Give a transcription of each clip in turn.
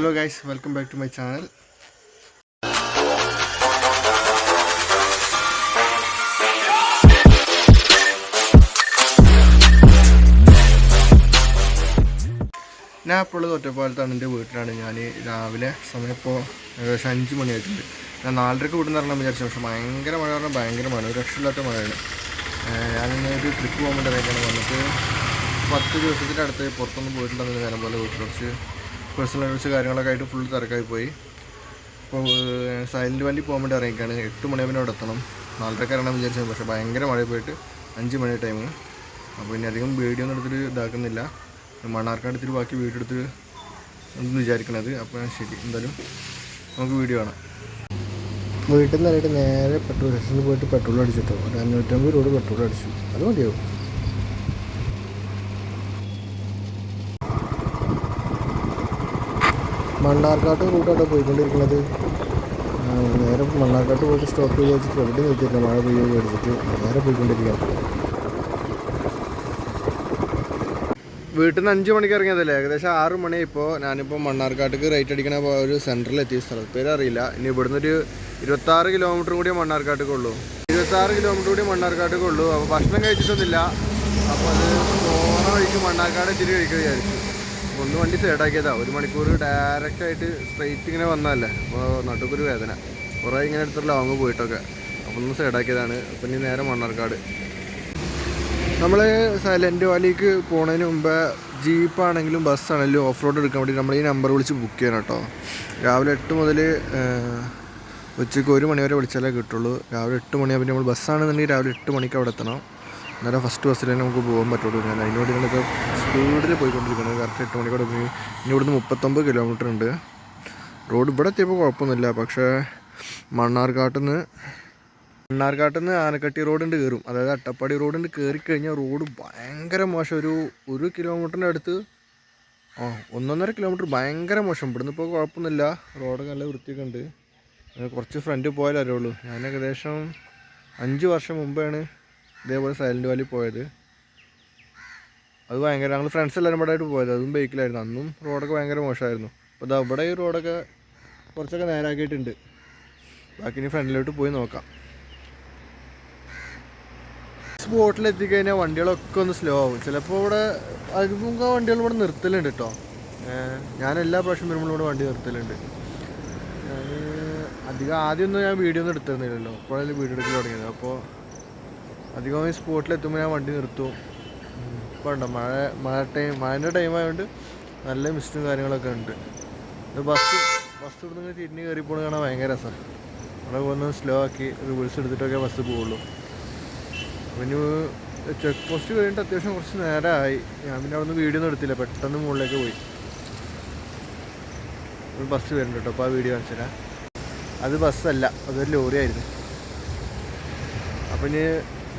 Hello guys welcome back to my channel ഞാൻ അപ്പോഴുള്ളത് ഒറ്റപ്പാലത്താണ്. എന്റെ വീട്ടിലാണ്. ഞാൻ രാവിലെ സമയം ഇപ്പോൾ ഏകദേശം അഞ്ച് മണിയായിട്ടുണ്ട്. ഞാൻ നാലരക്ക് വീട്ടിൽ നിന്ന് ഇറങ്ങാൻ വിചാരിച്ചു. പക്ഷേ ഭയങ്കര മഴ പറഞ്ഞാൽ ഭയങ്കര മഴ. ഒരു രക്ഷയില്ലാത്ത മഴയാണ്. ഞാനിങ്ങനെ ഒരു ട്രിപ്പ് പോകാൻ വന്നിട്ട് പത്ത് ദിവസത്തിന്റെ അടുത്ത് പുറത്തൊന്നും പോയിട്ടുണ്ടെന്ന് നേരം പോലെ വീട്ടിൽ കുറച്ച് പേഴ്സണൽ കുറച്ച് കാര്യങ്ങളൊക്കെ ആയിട്ട് ഫുൾ തിരക്കായി പോയി. അപ്പോൾ സൈലന്റ് വണ്ടി പോകാൻ വേണ്ടി ഇറങ്ങിക്കാണ് എട്ട് മണിയാകുമ്പോൾ അവിടെ എത്തണം. നാലരക്ക് വിചാരിച്ചത് പക്ഷേ ഭയങ്കര മഴ പോയിട്ട് അഞ്ച് മണി ടൈം അപ്പോൾ ഇനി അധികം വീഡിയോ ഒന്നും എടുത്തിട്ട് ഇതാക്കുന്നില്ല. മണ്ണാർക്കാട് ബാക്കി വീഡിയോ എടുത്തിട്ട് എന്ന് വിചാരിക്കണത്. അപ്പോൾ ശരി എന്തായാലും നമുക്ക് വീഡിയോ കാണാം. വീട്ടിൽ നിന്ന് നേരെ പെട്രോൾ സ്റ്റേഷനിൽ പോയിട്ട് പെട്രോൾ അടിച്ചിട്ടോ ഒരു അഞ്ഞൂറ്റമ്പത് രൂപ പെട്രോൾ അടിച്ചു. അത് മതിയാവും. മണ്ണാർക്കാട്ട് റൂട്ടാണ് പോയിക്കൊണ്ടിരിക്കുന്നത്. നേരെ മണ്ണാർക്കാട്ട് പോയിട്ട് സ്റ്റോപ്പ് ചെയ്ത് വെച്ചിട്ട് എവിടെ നിർത്തിയില്ല മഴ പെയ്യോ മേടിച്ചിട്ട് നേരെ പോയിക്കൊണ്ടിരിക്കുകയാണ് വീട്ടിൽ നിന്ന് അഞ്ച് മണിക്ക് ഇറങ്ങിയതല്ലേ? ഏകദേശം ആറ് മണി ഇപ്പോൾ ഞാനിപ്പോൾ മണ്ണാർക്കാട്ടേക്ക് റൈറ്റ് അടിക്കണ ഒരു സെന്ററിൽ എത്തിയ സ്ഥലം. പേര് അറിയില്ല ഇനി ഇവിടുന്ന് ഒരു ഇരുപത്താറ് കിലോമീറ്റർ കൂടി മണ്ണാർക്കാട്ടേക്ക് ഉള്ളൂ. ഇരുപത്താറ് കിലോമീറ്റർ കൂടി മണ്ണാർക്കാട്ടേക്ക് ഉള്ളൂ. അപ്പോൾ ഭക്ഷണം കഴിച്ചിട്ടൊന്നുമില്ല. അപ്പോൾ അത് പോണ വഴിക്ക് മണ്ണാർക്കാട് എത്തിയിട്ട് കഴിക്കുക വിചാരിച്ചു. ഒന്ന് വണ്ടി സൈഡാക്കിയതാ ഒരു മണിക്കൂർ ഡയറക്റ്റ് ആയിട്ട് സ്ട്രെയിറ്റ് ഇങ്ങനെ വന്നതല്ലേ? അപ്പോൾ നടുക്കൊരു വേദന. കുറേ ഇങ്ങനെ എടുത്തിട്ട് ലോങ് പോയിട്ടൊക്കെ. അപ്പോൾ ഒന്ന് സൈഡാക്കിയതാണ് പിന്നെ നേരെ മണ്ണാർക്കാട്. നമ്മൾ സൈലന്റ് വാലിക്ക് പോണതിന് മുമ്പ് ജീപ്പാണെങ്കിലും ബസ്സാണെങ്കിലും ഓഫ് റോഡ് എടുക്കാൻ വേണ്ടി നമ്മൾ ഈ നമ്പർ വിളിച്ച് ബുക്ക് ചെയ്യണം കേട്ടോ. രാവിലെ എട്ട് മുതൽ ഉച്ചയ്ക്ക് ഒരു മണി വരെ വിളിച്ചാലേ കിട്ടുള്ളൂ. രാവിലെ എട്ട് മണിയാകുമ്പോൾ നമ്മൾ ബസ്സാണെന്നുണ്ടെങ്കിൽ രാവിലെ എട്ട് മണിക്ക് അവിടെ എത്തണം. അന്നേരം ഫസ്റ്റ് ബസ്സിൽ തന്നെ നമുക്ക് പോകാൻ പറ്റുള്ളൂ. ഞാൻ അതിന് വേണ്ടി സ്പീഡിൽ പോയിക്കൊണ്ടിരിക്കുന്നത് കറക്റ്റ് എട്ട് മണിക്കൂടെ പോയി ഇനി ഇവിടുന്ന് മുപ്പത്തൊമ്പത് കിലോമീറ്റർ ഉണ്ട്. റോഡ് ഇവിടെ എത്തിയപ്പോൾ കുഴപ്പമൊന്നുമില്ല. പക്ഷേ മണ്ണാർക്കാട്ടിൽ നിന്ന് മണ്ണാർക്കാട്ടിൽ നിന്ന് ആനക്കട്ടി റോഡുണ്ട് കയറും അതായത് അട്ടപ്പാടി റോഡുണ്ട് കയറി കഴിഞ്ഞാൽ റോഡ് ഭയങ്കര മോശം. ഒരു ഒരു കിലോമീറ്ററിന്റെ അടുത്ത് ആ ഒന്നൊന്നര കിലോമീറ്റർ ഭയങ്കര മോശം. ഇവിടുന്ന് ഇപ്പോൾ കുഴപ്പമൊന്നുമില്ല. റോഡ് നല്ല വൃത്തിയൊക്കെ ഉണ്ട് കുറച്ച് ഫ്രണ്ട് പോയാലേ ഉള്ളൂ ഞാൻ ഏകദേശം അഞ്ച് വർഷം മുമ്പാണ് ഇതേപോലെ സൈലന്റ് വാലി പോയത്. അത് ഭയങ്കര ഞങ്ങൾ ഫ്രണ്ട്സ് എല്ലാവരും കൂടെ ആയിട്ട് പോയത്. അതും ബൈക്കിലായിരുന്നു അന്നും റോഡൊക്കെ ഭയങ്കര മോശമായിരുന്നു. അപ്പോൾ അത് അവിടെ ഈ റോഡൊക്കെ കുറച്ചൊക്കെ നേരാക്കിയിട്ടുണ്ട്. ബാക്കി ഇനി ഫ്രണ്ടിലോട്ട് പോയി നോക്കാം. സ്പോട്ടിൽ എത്തിക്കഴിഞ്ഞാൽ വണ്ടികളൊക്കെ ഒന്ന് സ്ലോ ആവും. ചിലപ്പോൾ ഇവിടെ അധികം വണ്ടികൾ ഇവിടെ നിർത്തലുണ്ട് കേട്ടോ ഞാൻ എല്ലാ പ്രാവശ്യം വരുമ്പോഴും ഇവിടെ വണ്ടി നിർത്തലുണ്ട്. ഞാൻ അധികം ആദ്യമൊന്നും ഞാൻ വീഡിയോ ഒന്നും എടുത്തിരുന്നില്ലല്ലോ. ഇപ്പോഴല്ലേ വീഡിയോ എടുക്കൽ തുടങ്ങിയത്. അപ്പോൾ അധികം ഈ സ്പോട്ടിൽ എത്തുമ്പോൾ ഞാൻ വണ്ടി നിർത്തും. ഇപ്പോൾ ഉണ്ടോ മഴ മഴ ടൈം മഴന്റെ ടൈം ആയതുകൊണ്ട് നല്ല മിസ്റ്റും കാര്യങ്ങളൊക്കെ ഉണ്ട്. ഇത് ബസ് ബസ് ഇവിടുന്ന് തിരിഞ്ഞ് കയറി പോകണ കാണാൻ ഭയങ്കര രസമാണ് അവിടെ ഒന്ന് സ്ലോ ആക്കി റിവേഴ്സ് എടുത്തിട്ടൊക്കെ ബസ് പോവുള്ളൂ. പിന്നെ ചെക്ക് പോസ്റ്റ് കഴിഞ്ഞിട്ട് അത്യാവശ്യം കുറച്ച് നേരമായി ഞാൻ പിന്നെ അവിടെ നിന്ന് വീഡിയോ ഒന്നും എടുത്തില്ല. പെട്ടെന്ന് മുകളിലേക്ക് പോയി. ഒരു ബസ് വരുന്നുണ്ട് കേട്ടോ. അപ്പോൾ ആ വീഡിയോ കാണിച്ചു തരാം. അത് ബസ്സല്ല അതൊരു ലോറി ആയിരുന്നു. അപ്പം ഇനി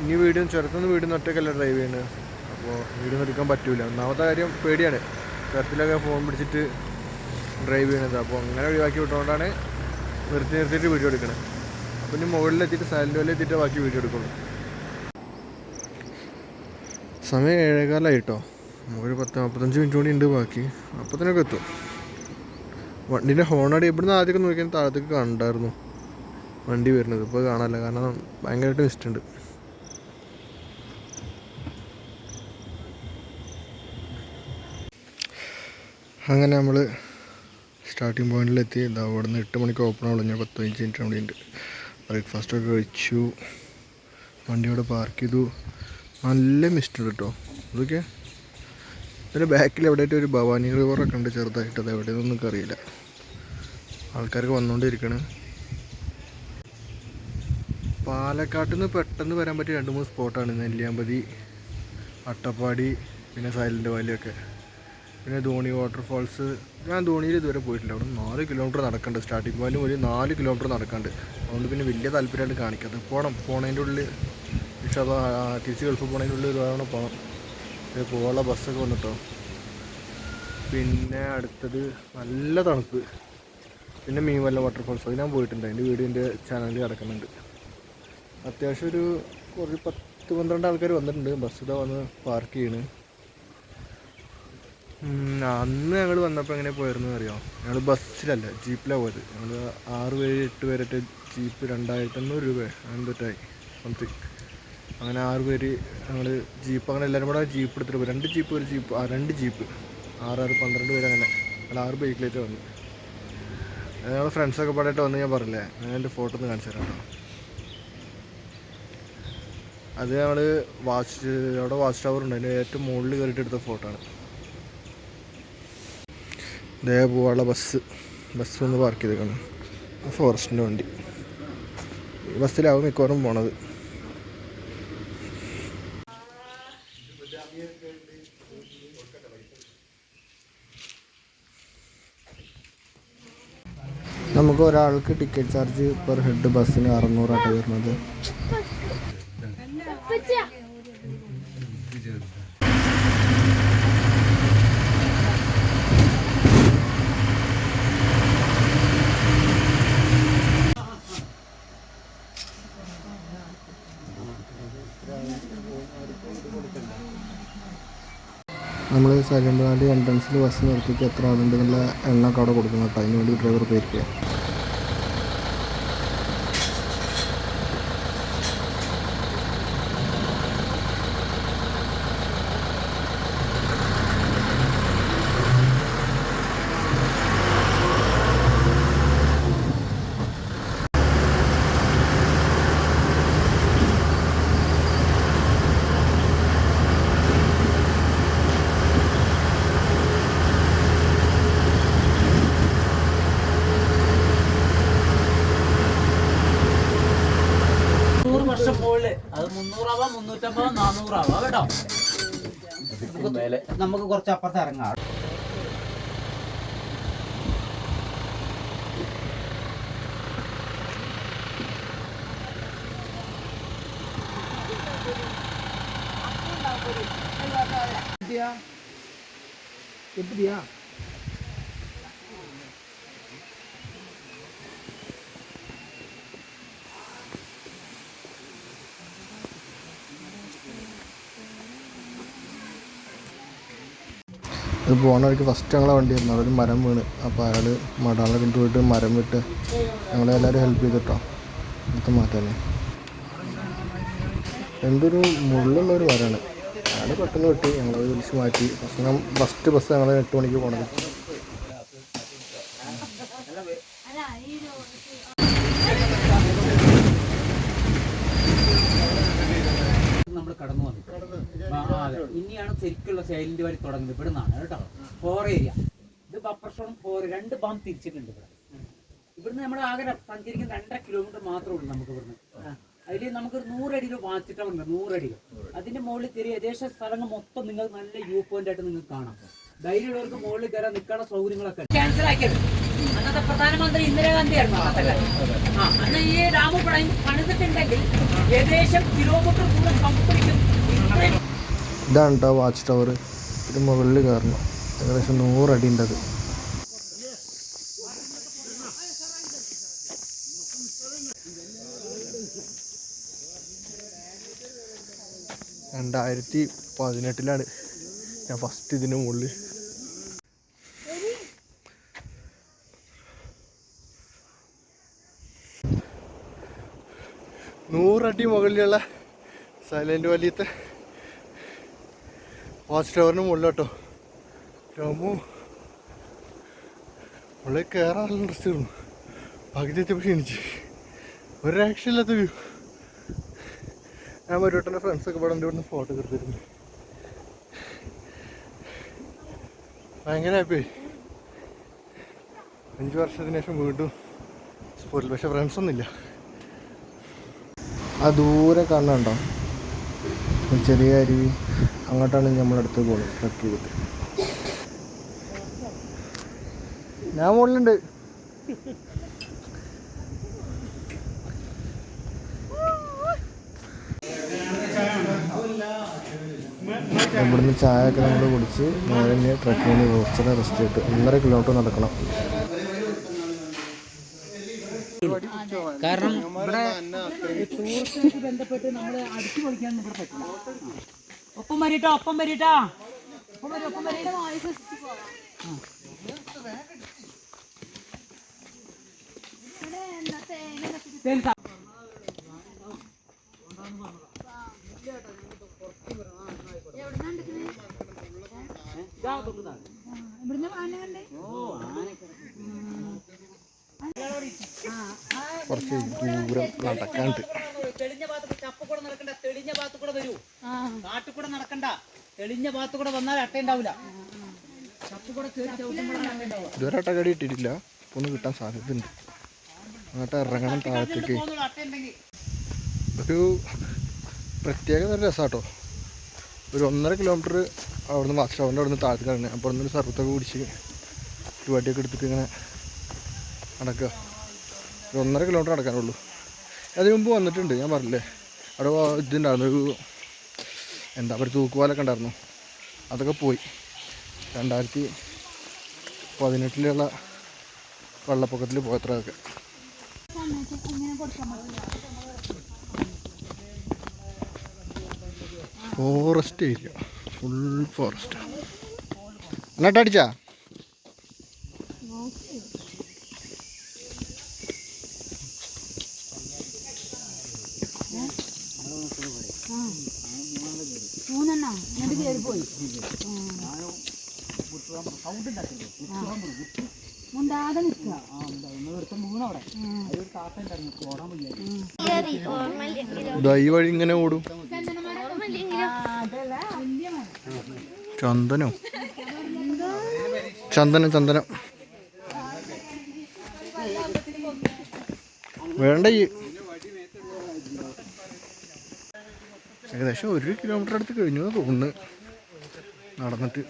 ഇനി വീടും ചുരത്തുനിന്ന് വീഡിയോ ഒറ്റക്കല്ല ഡ്രൈവ് ചെയ്യുന്നത് അപ്പോൾ വീട് എടുക്കാൻ പറ്റൂല. ഒന്നാമത്തെ കാര്യം പേടിയാണ്. ചുരത്തിലൊക്കെ ഫോൺ പിടിച്ചിട്ട് ഡ്രൈവ് ചെയ്യണത്. അപ്പോൾ അങ്ങനെ ഒഴിവാക്കി വിട്ടുകൊണ്ടാണ് നിർത്തി നിർത്തിയിട്ട് വീഡിയോ എടുക്കണത് അപ്പോൾ ഇനി മുകളിലെത്തിയിട്ട് സൈലന്റ് വല്ല എത്തിയിട്ട് ബാക്കി വീഡിയോ എടുക്കുള്ളൂ. സമയം ഏഴേകാലായി കേട്ടോ നമുക്കൊരു പത്ത് നാൽപ്പത്തഞ്ച് മിനിറ്റ് കൂടി ഉണ്ട് ബാക്കി. അപ്പത്തിനൊക്കെ എത്തും. വണ്ടീന്റെ ഹോണടി ഇവിടുന്ന് ആദ്യമൊക്കെ നോക്കിയാൽ താഴത്തേക്ക് കണ്ടായിരുന്നു വണ്ടി വരുന്നത്. ഇപ്പോൾ കാണാനില്ല. കാരണം ഭയങ്കരമായിട്ട് മിസ്റ്റുണ്ട് അങ്ങനെ നമ്മൾ സ്റ്റാർട്ടിങ് പോയിന്റിലെത്തി ഇതാ അവിടെ നിന്ന് എട്ട് മണിക്ക് ഓപ്പൺ ആവുള്ളൂ. ഞാൻ പത്ത് പതിനഞ്ച് മിനിറ്റ് അവിടെ ഉണ്ട് ബ്രേക്ക്ഫാസ്റ്റൊക്കെ കഴിച്ചു. വണ്ടി അവിടെ പാർക്ക് ചെയ്തു. നല്ല മിസ്റ്റ് കേട്ടോ അതൊക്കെ ഇതിന്റെ ബാക്കിൽ എവിടെയായിട്ട് ഒരു ഭവാനി റിവറൊക്കെ ഉണ്ട് ചെറുതായിട്ട്. അത് എവിടെയെന്നൊന്നും അറിയില്ല. ആൾക്കാർക്ക് വന്നുകൊണ്ടിരിക്കണ് പാലക്കാട്ടിൽ നിന്ന് പെട്ടെന്ന് വരാൻ പറ്റിയ രണ്ട് മൂന്ന് സ്പോട്ടാണ് നെല്ലിയാമ്പതി അട്ടപ്പാടി പിന്നെ സൈലന്റ് വാലിയൊക്കെ പിന്നെ ധോണി വാട്ടർഫാൾസ്. ഞാൻ ധോണിയിൽ ഇതുവരെ പോയിട്ടില്ല. അവിടെ നാല് കിലോമീറ്റർ നടക്കണ്ട് സ്റ്റാർട്ടിങ് പോയിന്റ് ഒരു നാല് കിലോമീറ്റർ നടക്കണ്ട്. അതുകൊണ്ട് പിന്നെ വലിയ താല്പര്യമായിട്ട് കാണിക്കാതെ പോകണം പോണതിന്റെ ഉള്ളിൽ പക്ഷേ അപ്പോൾ തിരിച്ച് ഗൾഫ് പോണതിന്റെ ഉള്ളിൽ ഒരു തവണ പോകണം പോകാനുള്ള ബസ്സൊക്കെ വന്നിട്ടോ. പിന്നെ അടുത്തത് നല്ല തണുപ്പ്. പിന്നെ മീൻവല്ല വാട്ടർഫാൾസ് അത് ഞാൻ പോയിട്ടുണ്ട്. അതിന്റെ വീഡിയോ എന്റെ ചാനലിൽ കിടക്കുന്നുണ്ട്. അത്യാവശ്യം ഒരു കുറച്ച് പത്ത് പന്ത്രണ്ട് ആൾക്കാർ വന്നിട്ടുണ്ട്. ബസ് വന്ന് പാർക്ക് ചെയ്യണ്. അന്ന് ഞങ്ങൾ വന്നപ്പോൾ എങ്ങനെ പോയിരുന്നു അറിയോ? ഞങ്ങൾ ബസ്സിലല്ല ജീപ്പിലാണ് പോയത്. ഞങ്ങൾ ആറ് പേര് എട്ട് പേരൊക്കെ ജീപ്പ് രണ്ടായിരത്തി അഞ്ഞൂറ് രൂപ എന്തൊറ്റായി സംതിങ് അങ്ങനെ ആറ് പേര് ഞങ്ങൾ ജീപ്പ് അങ്ങനെ എല്ലാവരും കൂടെ ജീപ്പ് എടുത്തിട്ട് പോയി. രണ്ട് ജീപ്പ് ഒരു ജീപ്പ് ആ രണ്ട് ജീപ്പ്. ആറാറ് പന്ത്രണ്ട് പേര് അങ്ങനെ. ഞങ്ങൾ ആറ് ബൈക്കിലേക്ക് വന്നു. ഞങ്ങൾ ഫ്രണ്ട്സൊക്കെ പാടായിട്ട് വന്ന് ഞാൻ പറഞ്ഞില്ലേ ഞാൻ എന്റെ ഫോട്ടോ ഒന്ന് കാണിച്ചു തരാം അത് ഞങ്ങൾ വാച്ച് അവിടെ വാച്ച് ടവർ ഉണ്ട്. അതിന്റെ ഏറ്റവും മുകളിൽ കയറിയിട്ട് എടുത്ത ഫോട്ടോ ആണ്. ദേ പോവാനുള്ള ബസ് ബസ് ഒന്ന് പാർക്ക് ചെയ്തേക്കണം ഫോറസ്റ്റിന്റെ വണ്ടി. ബസ്സിലാവും മിക്കവാറും പോണത്. നമുക്ക് ഒരാൾക്ക് ടിക്കറ്റ് ചാർജ് പെർ ഹെഡ് ബസ്സിന് അറുന്നൂറായിട്ട് വരുന്നത് നമ്മൾ സെക്കൻഡ് എൻട്രൻസിൽ ബസ് നിർത്തിയിട്ട് എത്ര ആളുണ്ടെന്നുള്ള എണ്ണൊക്കെ അവിടെ കൊടുക്കണം കേട്ടോ. അതിന് വേണ്ടി ഡ്രൈവർ പേരിക്കുക നൂറ് വർഷം മുകളിൽ അത് മുന്നൂറാവാം മുന്നൂറ്റമ്പത് നാനൂറാവാം കേട്ടോ നമുക്ക് നമുക്ക് കുറച്ച് അപ്പുറത്ത് ഇറങ്ങാം எப்படியா ഇത് പോണ വഴിക്ക് ഫസ്റ്റ് ഞങ്ങളെ വണ്ടി ആയിരുന്നു. അവിടെ ഒരു മരം വീണ്. അപ്പോൾ അയാൾ മടാളെ കൊണ്ടുപോയിട്ട് മരം വിട്ട് ഞങ്ങളെ എല്ലാവരും ഹെൽപ്പ് ചെയ്തിട്ടോ. എടുത്ത് മാറ്റാനേ എന്തൊരു മുള്ളുള്ളൊരു മരമാണ് അയാൾ പെട്ടെന്ന് വിട്ട് ഞങ്ങളത് വിളിച്ച് മാറ്റി. ഫസ്റ്റ് ഫസ്റ്റ് ബസ് ഞങ്ങൾ എട്ട് മണിക്ക് പോണത് നമ്മൾ കടന്നു വന്നു ആ, ആ, അതെ. ഇനിയാണ് ശരിക്കുള്ള സൈലന്റ് വഴി തുടങ്ങുന്നത് ഇവിടെ നിന്നാണ് കേട്ടോ. ഫോർ ഏരിയ ഇത് ബപ്പർ സോണും ഫോർ രണ്ട് ബാം തിരിച്ചിട്ടുണ്ട് ഇവിടെ. ഇവിടുന്ന് നമ്മൾ ആകെ സഞ്ചരിക്കുന്ന രണ്ടര കിലോമീറ്റർ മാത്രമേ ഉള്ളൂ നമുക്ക് ഇവിടുന്ന്. അതിൽ നമുക്ക് നൂറടിയിൽ വാച്ചിട്ടുണ്ട് നൂറടിയിൽ അതിന്റെ മുകളിൽ ചെറിയ ഏകദേശം സ്ഥലങ്ങൾ മൊത്തം നിങ്ങൾ നല്ല വ്യൂ പോയിന്റ് ആയിട്ട് നിങ്ങൾക്ക് കാണാം. ധൈര്യമുള്ളവർക്ക് മുകളിൽ കയറാൻ നിൽക്കാനുള്ള സൗകര്യങ്ങളൊക്കെ ക്യാൻസൽ അന്നത്തെ പ്രധാനമന്ത്രി ഇന്ദിരാഗാന്ധി ആയിരുന്നു കാലം. ആ അന്ന് ഈ ഡാം പണി പണിതിട്ടുണ്ടെങ്കിൽ ഏകദേശം കിലോമീറ്റർ ദൂരം ഇത്രയും ഇതാണ് കേട്ടോ വാച്ച് ടവർ ഇത് മുകളിൽ കയറണം ഏകദേശം നൂറടി ഉണ്ട് അത് രണ്ടായിരത്തി പതിനെട്ടിലാണ് ഞാൻ ഫസ്റ്റ് ഇതിന് മുകളിൽ നൂറടി മുകളിലുള്ള സൈലന്റ് വാലിയത്തെ വാച്ച് ടവറിന് മുകളിലോട്ടോ. രാമു മുകളിൽ കയറാൻ ഇൻട്രസ്റ്റ് ആയിരുന്നു പകുതി എത്തിയപ്പോൾ ക്ഷീണിച്ച്. ഒരു രക്ഷയില്ലാത്ത വ്യൂ ഞാൻ മരുവട്ടന്റെ ഫ്രണ്ട്സൊക്കെ ഇവിടെ എന്റെ ഇവിടുന്ന് ഫോട്ടോ എടുത്തിരുന്നു ഭയങ്കര ഹാപ്പി അഞ്ച് വർഷത്തിന് ശേഷം വീണ്ടും സ്പോട്ടിൽ പക്ഷെ ഫ്രണ്ട്സൊന്നുമില്ല ആ ദൂരെ കാണുന്നുണ്ടോ ചെറിയ അരുവി. അങ്ങോട്ടാണ് നമ്മളടുത്ത് പോകുന്നത് ട്രക്ക് ചെയ്തിട്ട്. ഞാൻ മുകളിലുണ്ട്. ഇവിടുന്ന് ചായ ഒക്കെ നമ്മൾ കുടിച്ച് നേരെ തന്നെ ട്രക്കിങ്ങിന് കുറച്ചേരം റെസ്റ്റ് ചെയ്തിട്ട് ഒന്നര കിലോമീറ്റർ നടക്കണം. കാരണം ഇവിടെ ടൂറിസ്റ്റുമായിട്ട് ബന്ധപ്പെട്ട് നമ്മൾ അടിച്ചു പൊളിക്കാൻ ഇവിടെ പറ്റില്ല. ഒപ്പം വരിട്ടോ ഒപ്പം വരിട്ടാ. ഒപ്പം വരും വരും. കുറച്ച് ദൂരം നടക്കാണ്ട് തെളിഞ്ഞ ഭാഗത്ത് ചപ്പ കൂടെ നടക്കണ്ട തെളിഞ്ഞ ഭാഗത്ത് കൂടെ വരൂ. കാട്ടു കാട്ടിൽ കൂടെ നടക്കണ്ട. തെളിഞ്ഞ ഭാഗത്ത് കൂടെ വന്നാൽ അട്ട ഉണ്ടാവില്ല. ചപ്പ കൂടെ കയറി ചവിട്ടുമ്പോഴാണ് അട്ട ഇതുവരെ അട്ടകടി ഇട്ടിട്ടില്ല. ഒന്ന് കിട്ടാൻ സാധ്യതയുണ്ട്. അങ്ങോട്ട് ഇറങ്ങണം താഴത്തേക്ക്. ഒരു പ്രത്യേക നല്ല രസമാട്ടോ ഒരു ഒന്നര കിലോമീറ്റർ അവിടുന്ന് ബസ് സ്റ്റോപ്പിന്റെ അവിടുന്ന് താഴത്തേക്ക് ഇറങ്ങി. അപ്പോൾ ഒന്നൊരു ഒരു സർവത്തൊക്കെ കുടിച്ച് ഒരു വണ്ടിയൊക്കെ എടുത്തിട്ട് ഇങ്ങനെ നടക്കുക. ഒരു ഒന്നര കിലോമീറ്റർ നടക്കാനുള്ളൂ. അതിന് മുമ്പ് വന്നിട്ടുണ്ട് ഞാൻ പറഞ്ഞില്ലേ? അവിടെ ഇതുണ്ടായിരുന്നു ഒരു എന്താ പറയുക തൂക്കുപാലൊക്കെ ഉണ്ടായിരുന്നു. അതൊക്കെ പോയി. രണ്ടായിരത്തി പതിനെട്ടിലുള്ള വെള്ളപ്പൊക്കത്തിൽ പോയത്ര അതൊക്കെ ഫോറസ്റ്റ് ഏരിയ. Full forest. എന്നിട്ടടിച്ചാ മൂന്നെണ്ണം എന്നിട്ട് കയറി പോയി മുണ്ടാതെ നിൽക്കുക. ഈ വഴി ഇങ്ങനെ ഓടും. ചന്ദനോ? ചന്ദനം ചന്ദനം. വേണ്ട ഈ ഏകദേശം ഒരു കിലോമീറ്റർ അടുത്ത് കഴിഞ്ഞു എന്ന് തോന്നുന്നു. നടന്നിട്ട്.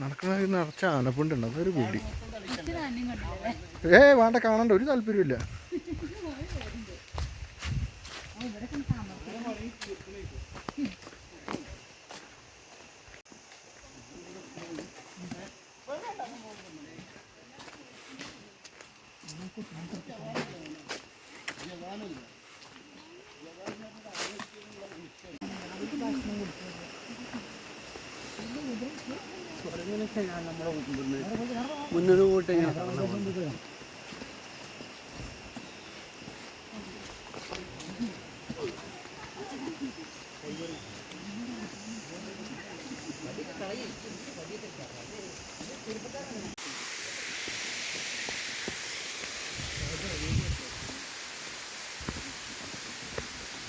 നടക്കുന്ന ഒരു നിറച്ച ആനപ്പുണ്ടുണ്ട്. അതൊരു പേടി. ഏ വേണ്ട കാണണ്ട. ഒരു താല്പര്യമില്ല വെള്ളം മനുഷ്യൻ തൊടാത്ത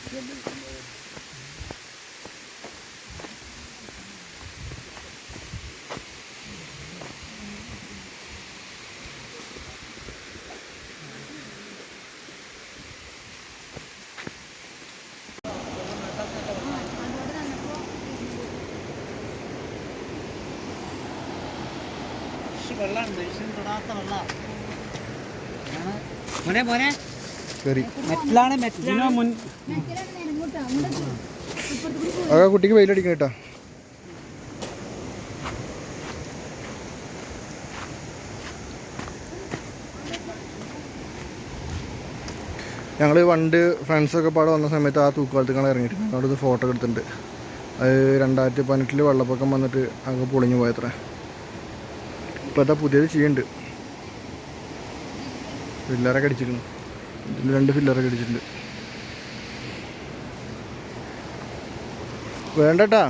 വെള്ളം മോനെ മോനെ. മെറ്റലാണ് മെറ്റലാണ്. മുൻ ആ കുട്ടിക്ക് വെയിലടിക്കണം കേട്ടോ. ഞങ്ങൾ പണ്ട് ഫ്രണ്ട്സൊക്കെ പാടെ വന്ന സമയത്ത് ആ തൂക്കുപാലത്തേക്കാണ് ഇറങ്ങിയിട്ടുണ്ട്. അവിടെ ഇത് ഫോട്ടോ എടുത്തിട്ടുണ്ട്. അത് രണ്ടായിരത്തി പതിനെട്ടിൽ വെള്ളപ്പൊക്കം വന്നിട്ട് അങ്ങ് പൊളിഞ്ഞു പോയത്ര. ഇപ്പോൾ അതാ പുതിയത് ചെയ്യുന്നുണ്ട്. ഫില്ലറൊക്കെ അടിച്ചിട്ടുണ്ട് ഇതിൽ രണ്ട് ഫില്ലറൊക്കെ അടിച്ചിട്ടുണ്ട്. വേണ്ടട്ടാ.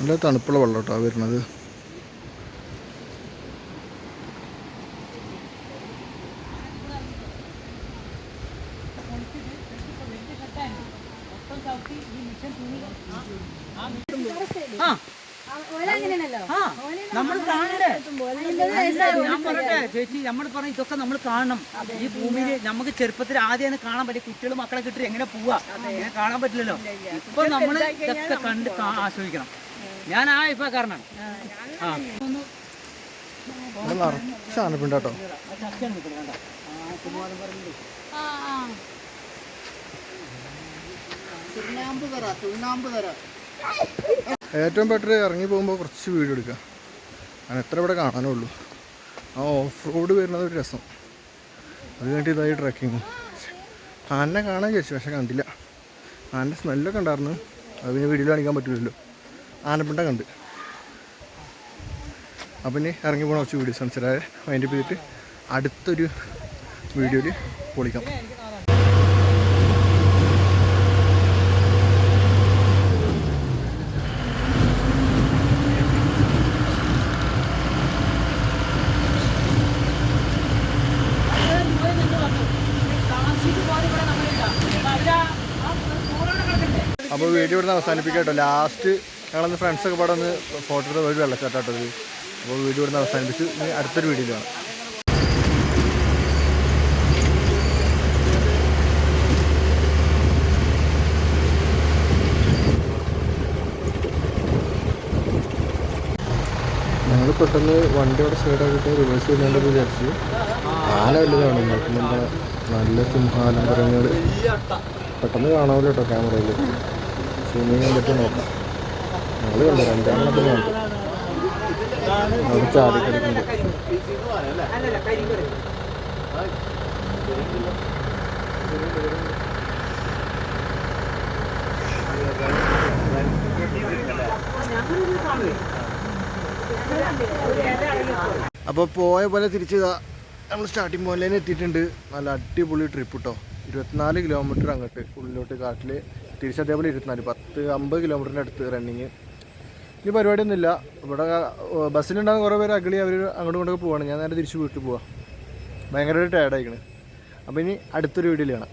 നല്ല തണുപ്പുള്ള വെള്ളം കേട്ടോ വരുന്നത്. ആ. നമ്മൾ കാണണ്ടേ ഞാൻ പറയട്ടെ ചേച്ചി നമ്മൾ പറഞ്ഞ ഇതൊക്കെ നമ്മൾ കാണണം. ഈ ഭൂമിയിൽ നമുക്ക് ചെറുപ്പത്തിൽ ആദ്യം കാണാൻ പറ്റും കുട്ടികളും മക്കളെ കിട്ടി എങ്ങനെ പോവാ? ഇങ്ങനെ കാണാൻ പറ്റില്ലല്ലോ. ഇപ്പൊ നമ്മൾ ഇതൊക്കെ കണ്ട് ആസ്വദിക്കണം. ഞാൻ ആ ഇപ്പൊ കാരണമാണ് ആ കുമാരൻ കേട്ടോ ആ ചർച്ചയാണ് നിൽക്കുന്നത് കണ്ടോ? ആ കുമാരൻ പറഞ്ഞില്ലേ ആ ആ ഏറ്റവും ബെറ്റർ ഇറങ്ങി പോകുമ്പോൾ കുറച്ച് വീഡിയോ എടുക്കാം. അങ്ങനെ എത്ര ഇവിടെ കാണാനുള്ളൂ ആ ഓഫ് റോഡ് വരുന്നത് ഒരു രസം. അത് കണ്ടിട്ട് ഇതായി ട്രക്കിങ് ആനെ കാണാൻ ചോദിച്ചു പക്ഷെ കണ്ടില്ല. ആന്റെ സ്മെല്ലൊക്കെ ഉണ്ടായിരുന്നു. അത് പിന്നെ വീഡിയോയിൽ കാണിക്കാൻ പറ്റില്ലല്ലോ ആനപ്പിണ്ട കണ്ട്. അപ്പം ഇനി ഇറങ്ങി പോകണം കുറച്ച് വീഡിയോസ് മനസ്സിലായ മൈൻഡ് ചെയ്തിട്ട് അടുത്തൊരു വീഡിയോയിൽ പൊളിക്കാം. വീഡിയോ ഇവിടുന്ന് അവസാനിപ്പിക്കാം കേട്ടോ. ലാസ്റ്റ് ഞങ്ങളന്ന് ഫ്രണ്ട്സൊക്കെ പാടെ ഒന്ന് ഫോട്ടോ എടുത്ത ഒരു വെള്ളച്ചാട്ടാട്ടത് അപ്പോൾ വീഡിയോ നിന്ന് അവസാനിപ്പിച്ച് അടുത്തൊരു വീഡിയോ കാണാം. പെട്ടെന്ന് വണ്ടിയുടെ സൈഡാക്കിട്ട് റിവേഴ്സ് ചെയ്യാണ്ടെന്ന് വിചാരിച്ചു. ആന വലുതാണ് നോക്കുമ്പോൾ നല്ല സിംഹാലംബരങ്ങൾ പെട്ടെന്ന് കാണാമല്ലോ കേട്ടോ ക്യാമറയിൽ സൂമിങ് കണ്ടിട്ട് നോക്കാം ഞങ്ങൾ കണ്ടു രണ്ടാമത്തിന് കണ്ടു അവിടെ ചാടി കിടക്കുന്നുണ്ട് അല്ലല്ല കരിങ്കറി അപ്പോൾ പോയ പോലെ തിരിച്ച് നമ്മൾ സ്റ്റാർട്ടിങ് പോയിന്റ് എത്തിയിട്ടുണ്ട്. നല്ല അടിപൊളി ട്രിപ്പ് കേട്ടോ ഇരുപത്തിനാല് കിലോമീറ്റർ അങ്ങോട്ട് ഉള്ളിലോട്ട് കാട്ടിൽ തിരിച്ച് അതേപോലെ ഇരുപത്തിനാല് പത്ത് അമ്പത് കിലോമീറ്ററിന്റെ അടുത്ത് റണ്ണിങ് ഇനി പരിപാടിയൊന്നുമില്ല. ഇവിടെ ബസ്സിലുണ്ടാകുന്ന കുറേ പേര് അഗളി അവർ അങ്ങോട്ടും ഇങ്ങോട്ടൊക്കെ പോവാണ്. ഞാൻ നേരെ തിരിച്ച് വീട്ടിൽ പോവാം. ഭയങ്കരമായിട്ട് ടയർഡായിക്കണ് അപ്പോൾ ഇനി അടുത്തൊരു വീഡിയോയിൽ കാണാം.